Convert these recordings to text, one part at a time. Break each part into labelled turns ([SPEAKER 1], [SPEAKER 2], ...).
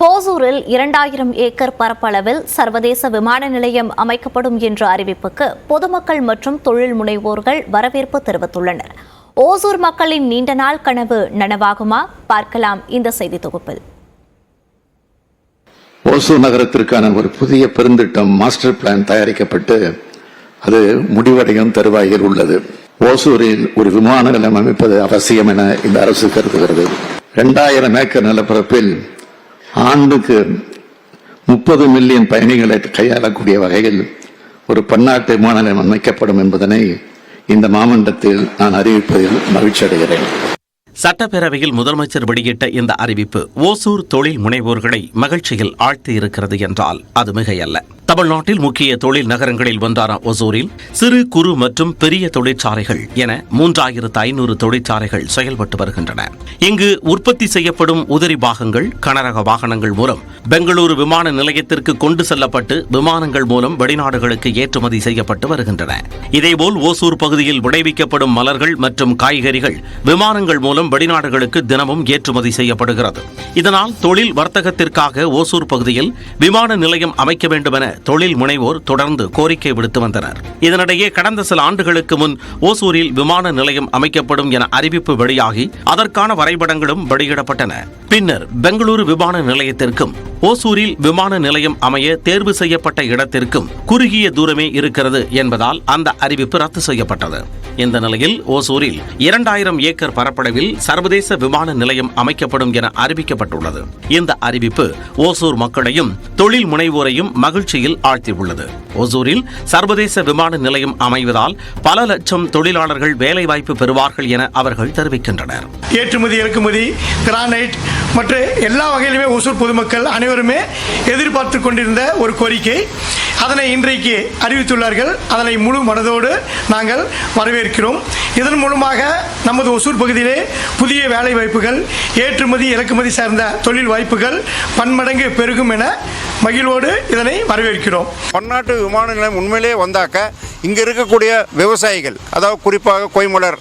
[SPEAKER 1] ஹோசூரில் இரண்டாயிரம் ஏக்கர் பரப்பளவில் சர்வதேச விமான நிலையம் அமைக்கப்படும் என்ற அறிவிப்புக்கு பொதுமக்கள் மற்றும் தொழில் முனைவோர்கள் வரவேற்பு தெரிவித்துள்ளனர். ஓசூர் மக்களின் நீண்ட நாள் கனவு நனவாகுமா? பார்க்கலாம் இந்த செய்தி தொகுப்பில்.
[SPEAKER 2] ஓசூர் நகரத்திற்கான ஒரு புதிய பெருந்திட்டம் மாஸ்டர் பிளான் தயாரிக்கப்பட்டு அது முடிவடையும் தருவாயில் உள்ளது. ஓசூரில் ஒரு விமான நிலையம் அமைப்பது அவசியம் என இந்த அரசு கருதுகிறது. இரண்டாயிரம் ஏக்கர் நிலப்பரப்பில் ஆண்டுக்கு முப்பது மில்லியன் பயணிகளை கையாளக்கூடிய வகையில் ஒரு பன்னாட்டு விமான நிலையம் அமைக்கப்படும் என்பதனை இந்த மாமண்டத்தில் நான் அறிவிப்பதில் மகிழ்ச்சி அடைகிறேன்.
[SPEAKER 3] சட்டப்பேரவையில் முதலமைச்சர் வெளியிட்ட இந்த அறிவிப்பு ஓசூர் தொழில் முனைவோர்களை மகிழ்ச்சியில் ஆழ்த்தி இருக்கிறது என்றால் அது மிகையல்ல. தமிழ்நாட்டில் முக்கிய தொழில் நகரங்களில் ஒன்றான ஒசூரில் சிறு குறு மற்றும் பெரிய தொழிற்சாலைகள் என மூன்றாயிரத்து ஐநூறு தொழிற்சாலைகள் செயல்பட்டு வருகின்றன. இங்கு உற்பத்தி செய்யப்படும் உதிரி பாகங்கள் கனரக வாகனங்கள் மூலம் பெங்களூரு விமான நிலையத்திற்கு கொண்டு செல்லப்பட்டு விமானங்கள் மூலம் வெளிநாடுகளுக்கு ஏற்றுமதி செய்யப்பட்டு வருகின்றன. இதேபோல் ஓசூர் பகுதியில் விளைவிக்கப்படும் மலர்கள் மற்றும் காய்கறிகள் விமானங்கள் மூலம் வெளிநாடுகளுக்கு தினமும் ஏற்றுமதி செய்யப்படுகிறது. இதனால் தொழில் வர்த்தகத்திற்காக ஓசூர் பகுதியில் விமான நிலையம் அமைக்க வேண்டும் என தொழில் முனைவோர் தொடர்ந்து கோரிக்கை விடுத்து வந்தனர். இதனிடையே கடந்த சில ஆண்டுகளுக்கு முன் ஓசூரில் விமான நிலையம் அமைக்கப்படும் என அறிவிப்பு வெளியாகி அதற்கான வரைபடங்களும் வெளியிடப்பட்டன. பின்னர் பெங்களூரு விமான நிலையத்திற்கும் ஓசூரில் விமான நிலையம் அமைய தேர்வு செய்யப்பட்ட இடத்திற்கும் குறுகிய தூரமே இருக்கிறது என்பதால் அந்த அறிவிப்பு ரத்து செய்யப்பட்டது. இந்த நிலையில் ஓசூரில் இரண்டாயிரம் ஏக்கர் பரப்பளவில் சர்வதேச விமான நிலையம் அமைக்கப்படும் என அறிவிக்கப்பட்டுள்ளது. இந்த அறிவிப்பு ஓசூர் மக்களையும் தொழில் முனைவோரையும் நிலையில் ஆழ்த்தியுள்ளது. ஒசூரில் சர்வதேச விமான நிலையம் அமைவதால் பல லட்சம் தொழிலாளர்கள் வேலைவாய்ப்பு பெறுவார்கள் என அவர்கள் தெரிவிக்கின்றனர்.
[SPEAKER 4] ஏற்றுமதி இறக்குமதி கிரானைட் மற்ற எல்லா வகையிலுமே ஒசூர் பொதுமக்கள் அனைவருமே எதிர்பார்த்து கொண்டிருந்த ஒரு கோரிக்கை. அதனை இன்றைக்கு அறிவித்துள்ளார்கள். அதனை முழு மனதோடு நாங்கள் வரவேற்கிறோம். இதன் மூலமாக நமது ஒசூர் பகுதியிலே புதிய வேலை வாய்ப்புகள் ஏற்றுமதி இறக்குமதி சார்ந்த தொழில் வாய்ப்புகள் பன்மடங்கு பெருகும் என மகிழ்வோடு இதனை வரவேற்கிறோம்.
[SPEAKER 5] பன்னாட்டு விமான நிலையம் உண்மையிலேயே வந்தாக்க இங்கே இருக்கக்கூடிய விவசாயிகள் அதாவது குறிப்பாக கொய்மலர்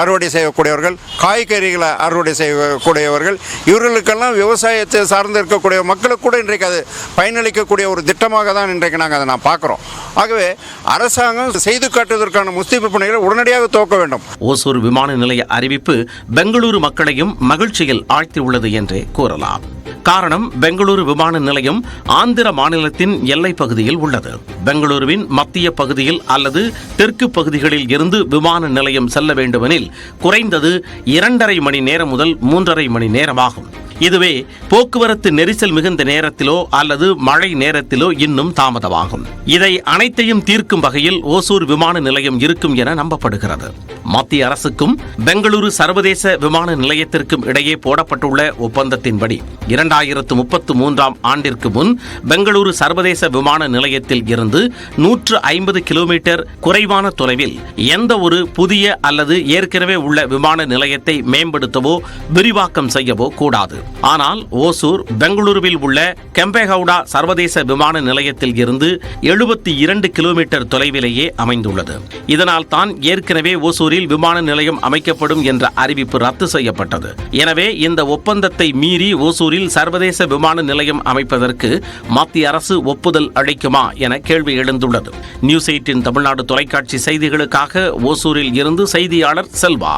[SPEAKER 5] அறுவடை செய்யக்கூடியவர்கள் காய்கறிகளை அறுவடை செய்யக்கூடியவர்கள் இவர்களுக்கெல்லாம் விவசாயத்தை சார்ந்து இருக்கக்கூடிய மக்களுக்கு கூட இன்றைக்கு அது பயனளிக்கக்கூடிய ஒரு திட்டமாக தான் இன்றைக்கு நாங்கள் அதை நான் பார்க்குறோம். ஆகவே அரசாங்கம் செய்து காட்டுவதற்கான முஸ்தீபு பணிகளை உடனடியாக துவக்க வேண்டும்.
[SPEAKER 3] ஓசூர் விமான நிலைய அறிவிப்பு பெங்களூரு மக்களையும் மகிழ்ச்சியில் ஆழ்த்தியுள்ளது என்றே கூறலாம். காரணம் பெங்களூரு விமான நிலையம் ஆந்திர மாநிலத்தின் எல்லை பகுதியில் உள்ளது. பெங்களூருவின் மத்திய பகுதியில் அல்லது தெற்கு பகுதிகளில் இருந்து விமான நிலையம் செல்ல வேண்டுமெனில் குறைந்தது இரண்டரை மணி நேரம் முதல் மூன்றரை மணி நேரமாகும். இதுவே போக்குவரத்து நெரிசல் மிகுந்த நேரத்திலோ அல்லது மழை நேரத்திலோ இன்னும் தாமதமாகும். இதை அனைத்தையும் தீர்க்கும் வகையில் ஓசூர் விமான நிலையம் இருக்கும் என நம்பப்படுகிறது. மத்திய அரசுக்கும் பெங்களூரு சர்வதேச விமான நிலையத்திற்கும் இடையே போடப்பட்டுள்ள ஒப்பந்தத்தின்படி இரண்டாயிரத்து முப்பத்து மூன்றாம் ஆண்டிற்கு முன் பெங்களூரு சர்வதேச விமான நிலையத்தில் இருந்து நூற்று ஐம்பது கிலோமீட்டர் குறைவான தொலைவில் எந்த ஒரு புதிய அல்லது ஏற்கனவே உள்ள விமான நிலையத்தை மேம்படுத்தவோ விரிவாக்கம் செய்யவோ கூடாது. ஆனால் ஓசூர் பெங்களூருவில் உள்ள கெம்பேகவுடா சர்வதேச விமான நிலையத்தில் இருந்து எழுபத்தி இரண்டு கிலோமீட்டர் தொலைவிலேயே அமைந்துள்ளது. இதனால் தான் ஏற்கனவே ஓசூரில் விமான நிலையம் அமைக்கப்படும் என்ற அறிவிப்பு ரத்து செய்யப்பட்டது. எனவே இந்த ஒப்பந்தத்தை மீறி ஓசூரில் சர்வதேச விமான நிலையம் அமைப்பதற்கு மத்திய அரசு ஒப்புதல் அளிக்குமா என கேள்வி எழுந்துள்ளது. நியூஸ் எயிட்டின் தமிழ்நாடு தொலைக்காட்சி செய்திகளுக்காக ஓசூரில் இருந்து செய்தியாளர் செல்வா.